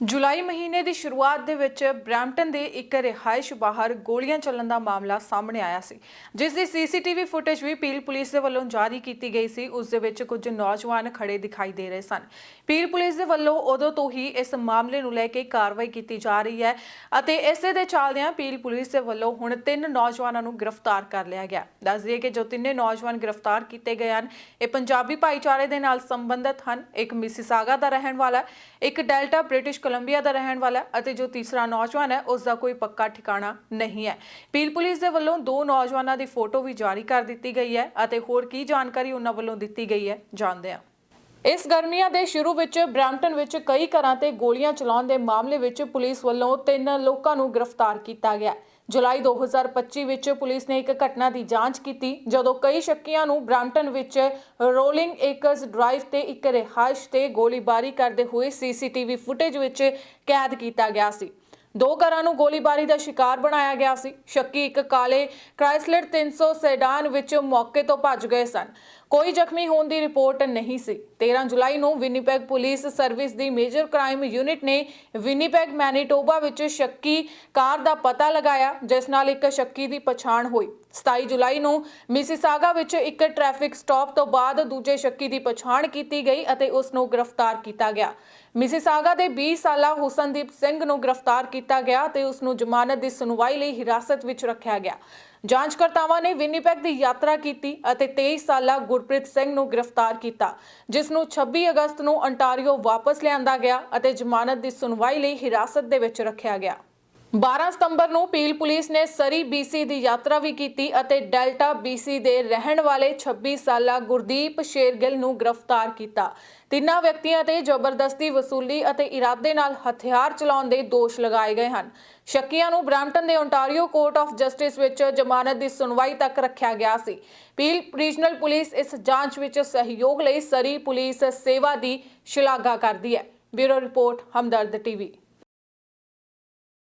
ਜੁਲਾਈ ਮਹੀਨੇ ਦੀ ਸ਼ੁਰੂਆਤ ਦੇ ਵਿੱਚ ਬ੍ਰੈਂਪਟਨ ਦੇ ਇੱਕ ਰਿਹਾਇਸ਼ ਬਾਹਰ ਗੋਲੀਆਂ ਚੱਲਣ ਦਾ ਮਾਮਲਾ ਸਾਹਮਣੇ ਆਇਆ ਸੀ, ਜਿਸ ਦੀ ਸੀਸੀਟੀਵੀ ਫੁਟੇਜ ਵੀ ਪੀਲ ਪੁਲਿਸ ਦੇ ਵੱਲੋਂ ਜਾਰੀ ਕੀਤੀ ਗਈ ਸੀ, ਉਸ ਦੇ ਵਿੱਚ ਕੁਝ ਨੌਜਵਾਨ ਖੜੇ ਦਿਖਾਈ ਦੇ ਰਹੇ ਸਨ। ਪੀਲ ਪੁਲਿਸ ਦੇ ਵੱਲੋਂ ਉਦੋਂ ਤੋਂ ਹੀ ਇਸ ਮਾਮਲੇ ਨੂੰ ਲੈ ਕੇ ਕਾਰਵਾਈ ਕੀਤੀ ਜਾ ਰਹੀ ਹੈ ਅਤੇ ਇਸੇ ਦੇ ਚੱਲਦਿਆਂ ਪੀਲ ਪੁਲਿਸ ਦੇ ਵੱਲੋਂ ਹੁਣ ਤਿੰਨ ਨੌਜਵਾਨਾਂ ਨੂੰ ਗ੍ਰਿਫਤਾਰ ਕਰ ਲਿਆ ਗਿਆ। ਦੱਸ ਦਈਏ ਕਿ ਜੋ ਤਿੰਨੇ ਨੌਜਵਾਨ ਗ੍ਰਿਫਤਾਰ ਕੀਤੇ ਗਏ ਹਨ, ਇਹ ਪੰਜਾਬੀ ਭਾਈਚਾਰੇ ਦੇ ਨਾਲ ਸੰਬੰਧਿਤ ਹਨ। ਇੱਕ ਮਿਸਿਸਾਗਾ ਦਾ ਰਹਿਣ ਵਾਲਾ ਇੱਕ ਡੈਲਟਾ ਬ੍ਰਿਟਿਸ਼ ਕੋਲੰਬੀਆ ਦਾ ਰਹਿਣ ਵਾਲਾ ਹੈ ਅਤੇ ਜੋ ਤੀਸਰਾ ਨੌਜਵਾਨ ਹੈ, ਉਸ ਦਾ ਕੋਈ ਪੱਕਾ ਠਿਕਾਣਾ ਨਹੀਂ ਹੈ। ਪੀਲ ਪੁਲਿਸ ਦੇ ਵੱਲੋਂ ਦੋ ਨੌਜਵਾਨਾਂ ਦੀ ਫੋਟੋ ਵੀ ਜਾਰੀ ਕਰ ਦਿੱਤੀ ਗਈ ਹੈ ਅਤੇ ਹੋਰ ਕੀ ਜਾਣਕਾਰੀ ਉਹਨਾਂ ਵੱਲੋਂ ਦਿੱਤੀ ਗਈ ਹੈ, ਜਾਣਦੇ ਹਾਂ। ਇਸ ਗਰਮੀਆਂ ਦੇ ਸ਼ੁਰੂ ਵਿੱਚ ਬ੍ਰੈਂਪਟਨ ਵਿੱਚ ਕਈ ਘਰਾਂ ਤੇ ਗੋਲੀਆਂ ਚਲਾਉਣ ਦੇ ਮਾਮਲੇ ਵਿੱਚ ਪੁਲਿਸ ਵੱਲੋਂ ਤਿੰਨ ਲੋਕਾਂ ਨੂੰ ਗ੍ਰਿਫਤਾਰ ਕੀਤਾ ਗਿਆ। ਜੁਲਾਈ 2025 ਵਿੱਚ ਪੁਲਿਸ ਨੇ ਇੱਕ ਘਟਨਾ ਦੀ ਜਾਂਚ ਕੀਤੀ, ਜਦੋਂ ਕਈ ਸ਼ੱਕੀਆਂ ਨੂੰ ਬ੍ਰੈਂਪਟਨ ਵਿੱਚ ਰੋਲਿੰਗ ਏਕਰਸ ਡਰਾਈਵ ਤੇ ਇੱਕ ਰਿਹਾਇਸ਼ ਤੇ ਗੋਲੀਬਾਰੀ ਕਰਦੇ ਹੋਏ ਸੀਸੀਟੀਵੀ ਫੁਟੇਜ ਵਿੱਚ ਕੈਦ ਕੀਤਾ ਗਿਆ ਸੀ। ਦੋ ਘਰਾਂ ਨੂੰ ਗੋਲੀਬਾਰੀ ਦਾ ਸ਼ਿਕਾਰ ਬਣਾਇਆ ਗਿਆ ਸੀ। ਸ਼ੱਕੀ ਇੱਕ ਕਾਲੇ ਕ੍ਰਾਈਸਲਰ 300 ਸੈਡਾਨ ਵਿੱਚ ਮੌਕੇ ਤੋਂ ਭੱਜ ਗਏ ਸਨ। ਕੋਈ ਜ਼ਖਮੀ ਹੋਣ ਦੀ ਰਿਪੋਰਟ ਨਹੀਂ ਸੀ। 13 ਜੁਲਾਈ ਨੂੰ ਵਿਨੀਪੈਗ ਪੁਲਿਸ ਸਰਵਿਸ ਦੀ ਮੇਜਰ ਕ੍ਰਾਈਮ ਯੂਨਿਟ ਨੇ ਵਿਨੀਪੈਗ ਮੈਨੀਟੋਬਾ ਵਿੱਚ ਸ਼ੱਕੀ ਕਾਰ ਦਾ ਪਤਾ ਲਗਾਇਆ, ਜਿਸ ਨਾਲ ਇੱਕ ਸ਼ੱਕੀ ਦੀ ਪਛਾਣ ਹੋਈ। 27 ਜੁਲਾਈ ਨੂੰ ਮਿਸਿਸਾਗਾ ਵਿੱਚ ਇੱਕ ਟ੍ਰੈਫਿਕ ਸਟਾਪ ਤੋਂ ਬਾਅਦ ਦੂਜੇ ਸ਼ੱਕੀ ਦੀ ਪਛਾਣ ਕੀਤੀ ਗਈ ਅਤੇ ਉਸ ਨੂੰ ਗ੍ਰਿਫਤਾਰ ਕੀਤਾ ਗਿਆ। ਮਿਸਿਸਾਗਾ ਦੇ 20 ਸਾਲਾ ਹੁਸਨਦੀਪ ਸਿੰਘ ਨੂੰ ਗ੍ਰਿਫਤਾਰ ਕੀਤਾ ਗਿਆ ਤੇ ਉਸ ਨੂੰ ਜ਼ਮਾਨਤ ਦੀ ਸੁਣਵਾਈ ਲਈ ਹਿਰਾਸਤ ਵਿੱਚ ਰੱਖਿਆ ਗਿਆ। ਜਾਂਚਕਰਤਾਵਾਂ ਨੇ ਵਿਨੀਪੈਗ ਦੀ ਯਾਤਰਾ ਕੀਤੀ ਅਤੇ 23 ਸਾਲਾ ਗੁਰਪ੍ਰੀਤ ਸਿੰਘ ਨੂੰ ਗ੍ਰਿਫਤਾਰ ਕੀਤਾ, ਜਿਸ ਨੂੰ 26 ਅਗਸਤ ਨੂੰ ਅੰਟਾਰੀਓ ਵਾਪਸ ਲਿਆਂਦਾ ਗਿਆ ਅਤੇ ਜ਼ਮਾਨਤ ਦੀ ਸੁਣਵਾਈ ਲਈ ਹਿਰਾਸਤ ਦੇ ਵਿੱਚ ਰੱਖਿਆ ਗਿਆ। 12 ਸਤੰਬਰ ਨੂੰ ਪੀਲ ਪੁਲਿਸ ਨੇ ਸਰੀ BC ਦੀ ਯਾਤਰਾ ਵੀ ਕੀਤੀ ਅਤੇ ਡੈਲਟਾ BC ਦੇ ਰਹਿਣ ਵਾਲੇ 26 ਸਾਲਾ ਗੁਰਦੀਪ ਸ਼ੇਰਗਿੱਲ ਨੂੰ ਗ੍ਰਿਫਤਾਰ ਕੀਤਾ। ਤਿੰਨਾਂ ਵਿਅਕਤੀਆਂ ਤੇ ਜ਼ਬਰਦਸਤੀ ਵਸੂਲੀ ਅਤੇ ਇਰਾਦੇ ਨਾਲ ਹਥਿਆਰ ਚਲਾਉਣ ਦੇ ਦੋਸ਼ ਲਗਾਏ ਗਏ ਹਨ। ਸ਼ੱਕੀਆਂ ਨੂੰ ਬ੍ਰੈਂਪਟਨ ਦੇ ਓਨਟਾਰੀਓ ਕੋਰਟ ਆਫ ਜਸਟਿਸ ਵਿੱਚ ਜ਼ਮਾਨਤ ਦੀ ਸੁਣਵਾਈ ਤੱਕ ਰੱਖਿਆ ਗਿਆ ਸੀ। ਪੀਲ ਰੀਜਨਲ ਪੁਲਿਸ ਇਸ ਜਾਂਚ ਵਿੱਚ ਸਹਿਯੋਗ ਲਈ ਸਰੀ ਪੁਲਿਸ ਸੇਵਾ ਦੀ ਸ਼ਲਾਘਾ ਕਰਦੀ ਹੈ। Bureau report, Hamdard TV.